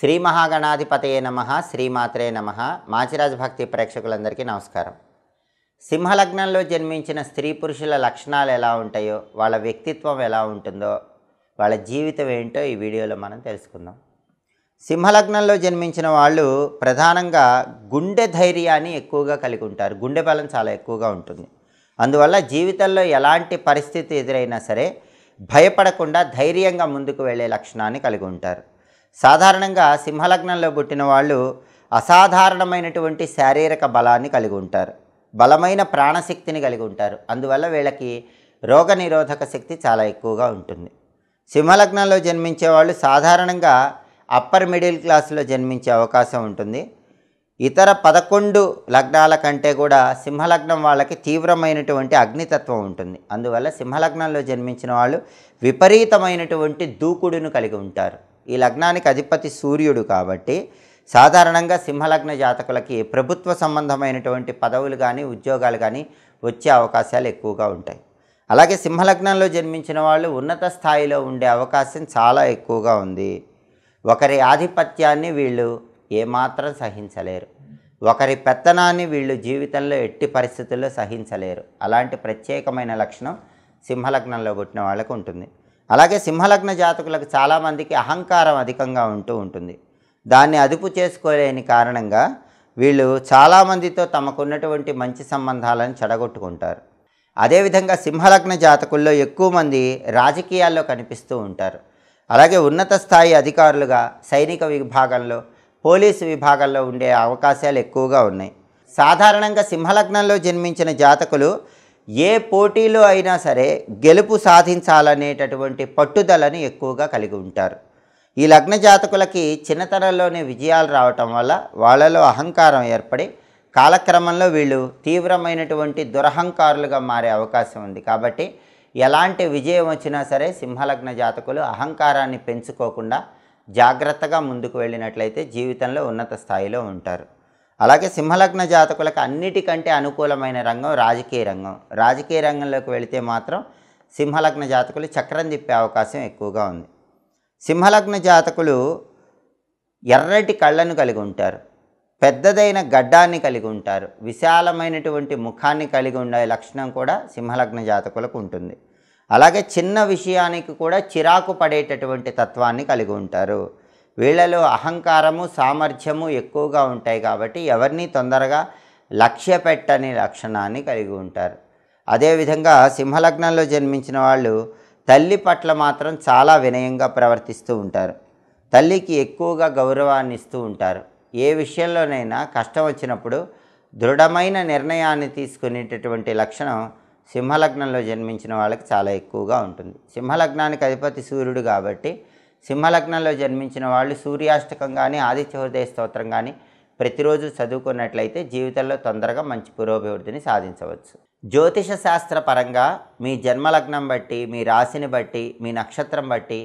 శ్రీ మహాగణాధిపతయే నమ శ్రీమాత్రే నమ. మాచిరాజ్ భక్తి ప్రేక్షకులందరికీ నమస్కారం. సింహలగ్నంలో జన్మించిన స్త్రీ పురుషుల లక్షణాలు ఎలా ఉంటాయో వాళ్ళ వ్యక్తిత్వం ఎలా ఉంటుందో వాళ్ళ జీవితం ఏంటో ఈ వీడియోలో మనం తెలుసుకుందాం. సింహలగ్నంలో జన్మించిన వాళ్ళు ప్రధానంగా గుండె ధైర్యాన్ని ఎక్కువగా కలిగి ఉంటారు. గుండె బలం చాలా ఎక్కువగా ఉంటుంది. అందువల్ల జీవితంలో ఎలాంటి పరిస్థితి ఎదురైనా సరే భయపడకుండా ధైర్యంగా ముందుకు వెళ్ళే లక్షణాన్ని కలిగి ఉంటారు. సాధారణంగా సింహలగ్నంలో పుట్టిన వాళ్ళు అసాధారణమైనటువంటి శారీరక బలాన్ని కలిగి ఉంటారు. బలమైన ప్రాణశక్తిని కలిగి ఉంటారు. అందువల్ల వీళ్ళకి రోగనిరోధక శక్తి చాలా ఎక్కువగా ఉంటుంది. సింహలగ్నంలో జన్మించే వాళ్ళు సాధారణంగా అప్పర్ మిడిల్ క్లాస్లో జన్మించే అవకాశం ఉంటుంది. ఇతర పదకొండు లగ్నాల కంటే కూడా సింహలగ్నం వాళ్ళకి తీవ్రమైనటువంటి అగ్నితత్వం ఉంటుంది. అందువల్ల సింహలగ్నంలో జన్మించిన వాళ్ళు విపరీతమైనటువంటి దూకుడును కలిగి ఉంటారు. ఈ లగ్నానికి అధిపతి సూర్యుడు కాబట్టి సాధారణంగా సింహలగ్న జాతకులకి ప్రభుత్వ సంబంధమైనటువంటి పదవులు కానీ ఉద్యోగాలు కానీ వచ్చే అవకాశాలు ఎక్కువగా ఉంటాయి. అలాగే సింహలగ్నంలో జన్మించిన వాళ్ళు ఉన్నత స్థాయిలో ఉండే అవకాశం చాలా ఎక్కువగా ఉంది. ఒకరి ఆధిపత్యాన్ని వీళ్ళు ఏమాత్రం సహించలేరు. ఒకరి పెత్తనాన్ని వీళ్ళు జీవితంలో ఎట్టి పరిస్థితుల్లో సహించలేరు. అలాంటి ప్రత్యేకమైన లక్షణం సింహలగ్నంలో పుట్టిన వాళ్ళకు ఉంటుంది. అలాగే సింహలగ్న జాతకులకు చాలామందికి అహంకారం అధికంగా ఉంటూ ఉంటుంది. దాన్ని అదుపు చేసుకోలేని కారణంగా వీళ్ళు చాలామందితో తమకున్నటువంటి మంచి సంబంధాలను చెడగొట్టుకుంటారు. అదేవిధంగా సింహలగ్న జాతకుల్లో ఎక్కువ మంది రాజకీయాల్లో కనిపిస్తూ ఉంటారు. అలాగే ఉన్నత స్థాయి అధికారులుగా సైనిక విభాగంలో పోలీసు విభాగంలో ఉండే అవకాశాలు ఎక్కువగా ఉన్నాయి. సాధారణంగా సింహలగ్నంలో జన్మించిన జాతకులు ఏ పోటీలో అయినా సరే గెలుపు సాధించాలనేటటువంటి పట్టుదలను ఎక్కువగా కలిగి ఉంటారు. ఈ లగ్న జాతకులకి చిన్నతనంలోనే విజయాలు రావటం వల్ల వాళ్ళలో అహంకారం ఏర్పడి కాలక్రమంలో వీళ్ళు తీవ్రమైనటువంటి దురహంకారులుగా మారే అవకాశం ఉంది. కాబట్టి ఎలాంటి విజయం వచ్చినా సరే సింహలగ్న జాతకులు అహంకారాన్ని పెంచుకోకుండా జాగ్రత్తగా ముందుకు వెళ్ళినట్లయితే జీవితంలో ఉన్నత స్థాయిలో ఉంటారు. అలాగే సింహలగ్న జాతకులకు అన్నిటికంటే అనుకూలమైన రంగం రాజకీయ రంగం. రాజకీయ రంగంలోకి వెళితే మాత్రం సింహలగ్న జాతకులు చక్రం తిప్పే అవకాశం ఎక్కువగా ఉంది. సింహలగ్న జాతకులు ఎర్రటి కళ్ళను కలిగి ఉంటారు. పెద్దదైన గడ్డాన్ని కలిగి ఉంటారు. విశాలమైనటువంటి ముఖాన్ని కలిగి ఉండే లక్షణం కూడా సింహలగ్న జాతకులకు ఉంటుంది. అలాగే చిన్న విషయానికి కూడా చిరాకు పడేటటువంటి తత్వాన్ని కలిగి ఉంటారు. వీళ్ళలో అహంకారము సామర్థ్యము ఎక్కువగా ఉంటాయి కాబట్టి ఎవరిని తొందరగా లక్ష్య పెట్టని లక్షణాన్ని కలిగి ఉంటారు. అదేవిధంగా సింహలగ్నంలో జన్మించిన వాళ్ళు తల్లి పట్ల మాత్రం చాలా వినయంగా ప్రవర్తిస్తూ ఉంటారు. తల్లికి ఎక్కువగా గౌరవాన్ని ఇస్తూ ఉంటారు. ఏ విషయంలోనైనా కష్టం వచ్చినప్పుడు దృఢమైన నిర్ణయాన్ని తీసుకునేటటువంటి లక్షణం సింహలగ్నంలో జన్మించిన వాళ్ళకి చాలా ఎక్కువగా ఉంటుంది. సింహలగ్నానికి అధిపతి సూర్యుడు కాబట్టి సింహలగ్నంలో జన్మించిన వాళ్ళు సూర్యాష్టకం కానీ ఆదిత్య హృదయ స్తోత్రం కానీ ప్రతిరోజు చదువుకున్నట్లయితే జీవితంలో తొందరగా మంచి పురోభివృద్ధిని సాధించవచ్చు. జ్యోతిష శాస్త్ర పరంగా మీ జన్మలగ్నం బట్టి మీ రాశిని బట్టి మీ నక్షత్రం బట్టి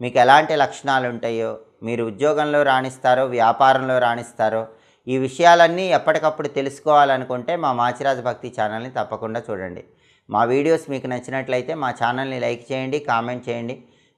మీకు ఎలాంటి లక్షణాలు ఉంటాయో మీరు ఉద్యోగంలో రాణిస్తారో వ్యాపారంలో రాణిస్తారో ఈ విషయాలన్నీ ఎప్పటికప్పుడు తెలుసుకోవాలనుకుంటే మా మాచిరాజ్ భక్తి ఛానల్ని తప్పకుండా చూడండి. మా వీడియోస్ మీకు నచ్చినట్లయితే మా ఛానల్ని లైక్ చేయండి కామెంట్ చేయండి.